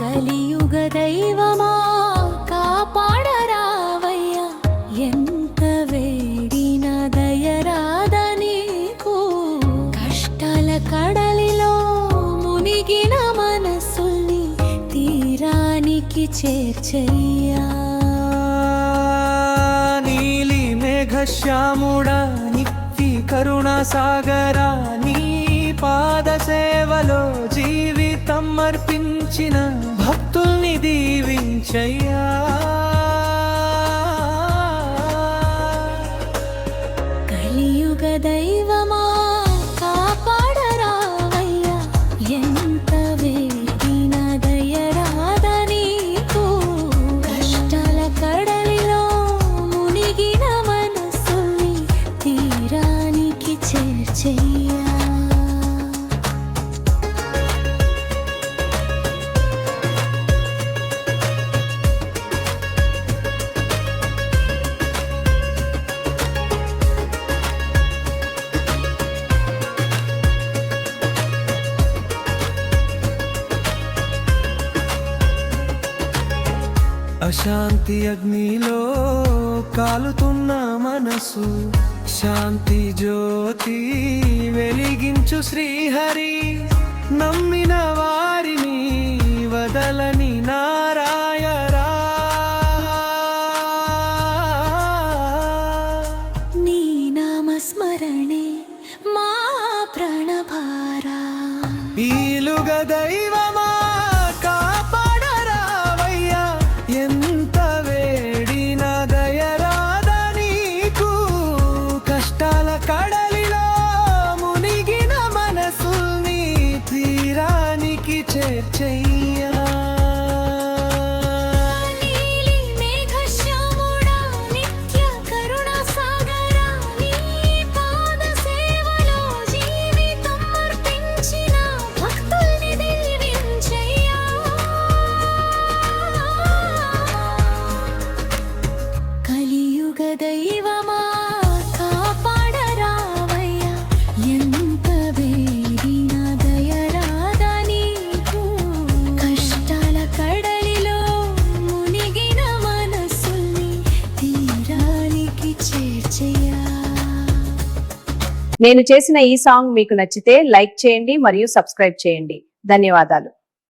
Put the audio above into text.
కలియుగ దైవమా? కాపాడరావయ్యా. ఎంత వేడిన దయరాద కష్టాల కడలిలో మునిగిన మనసుల్ని తీరానికి చేర్చయ్యా. నీలి మేఘశ్యాముడా నిత్తి కరుణ సాగరా నీ పాద సేవలో సమర్పించిన భక్తుల్ని దీవించయ్యా. కలియుగ అశాంతి అగ్నిలో కాలుతున్న మనసు. శాంతి జ్యోతి వెలిగించు శ్రీహరి. నమ్మిన వారిని వదలని నారాయరా. నీ నామస్మరణే మా ప్రాణభారా. ఈలుగ దైవమా కడలిలో మునిగిన మనసుల్ని తీరానికి చేర్చయ్యా. నేను చేసిన ఈ సాంగ్ మీకు నచ్చితే లైక్ చేయండి మరియు సబ్స్క్రైబ్ చేయండి. ధన్యవాదాలు.